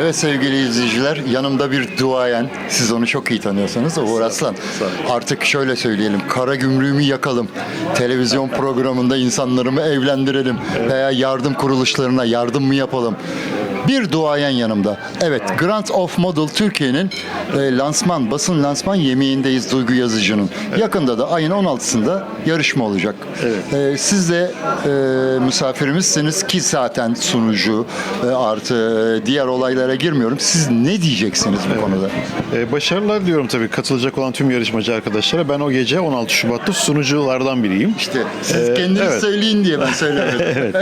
Evet sevgili izleyiciler, yanımda bir duayen. Siz onu çok iyi tanıyorsunuz. Uğur Aslan. Artık şöyle söyleyelim, kara gümrüğümü yakalım. Televizyon programında insanlarımı evlendirelim. Veya yardım kuruluşlarına yardım mı yapalım? Bir duayen yanımda. Evet, Grant of Model Türkiye'nin e, lansman, basın lansman yemeğindeyiz Duygu Yazıcı'nın. Yakında da ayın 16'sında yarışma olacak. Evet. E, siz de e, misafirimizsiniz ki zaten sunucu e, artı e, diğer olaylara girmiyorum. Siz ne diyeceksiniz bu konuda? Ee, başarılar diyorum tabii katılacak olan tüm yarışmacı arkadaşlara. Ben o gece 16 Şubat'ta sunuculardan biriyim. İşte siz Ee, kendiniz evet. söyleyin diye ben söylemedim.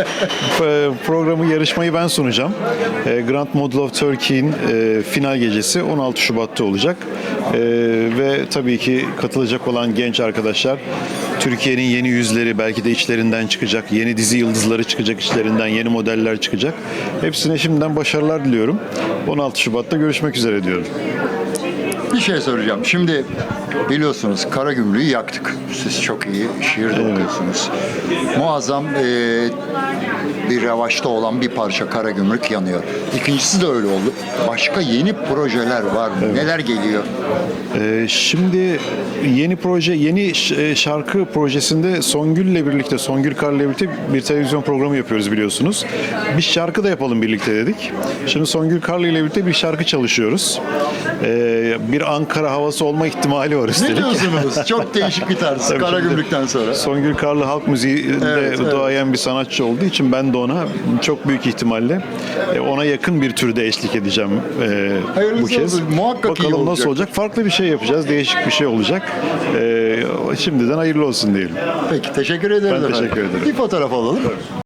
Ee, Programı, yarışmayı ben sunacağım. Ee, Grand Model of Turkey'in e, final gecesi 16 Şubat'ta olacak. Ee, Ve tabii ki katılacak olan genç arkadaşlar Türkiye'nin yeni yüzleri belki de içlerinden çıkacak. Yeni dizi yıldızları çıkacak içlerinden. Yeni modeller çıkacak. Hepsine şimdiden başarılar diliyorum. 16 Şubat'ta görüşmek üzere diyorum. Bir şey soracağım. Şimdi biliyorsunuz Karagümrük'ü yaktık. Siz çok iyi şiir de okuyorsunuz. Muazzam e, bir revaçta olan bir parça Karagümrük yanıyor. İkincisi de öyle oldu. Başka yeni projeler var mı? Neler geliyor? Ee, Şimdi yeni proje, yeni ş- e, şarkı projesinde Songül'le birlikte, Songül Kar'la birlikte bir televizyon programı yapıyoruz biliyorsunuz. Bir şarkı da yapalım birlikte dedik. Şimdi Songül Kar'la ile birlikte bir şarkı çalışıyoruz. Ee, Bir Ankara havası olma ihtimali var Ne üstelik. diyorsunuz? Çok değişik bir tarz Tabii Karagümrük'ten sonra. Songül Karlı halk müziğinde Evet, evet. doğayan bir sanatçı olduğu için ben de ona çok büyük ihtimalle e, ona yakın bir türde eşlik edeceğim e, Hayırlısı bu kez. olsun. Muhakkak iyi Bakalım nasıl olacak. olacak. Farklı bir şey yapacağız. Değişik bir şey olacak. E, şimdiden hayırlı olsun diyelim. Peki teşekkür ederiz Ben efendim. teşekkür ederim. Bir fotoğraf alalım.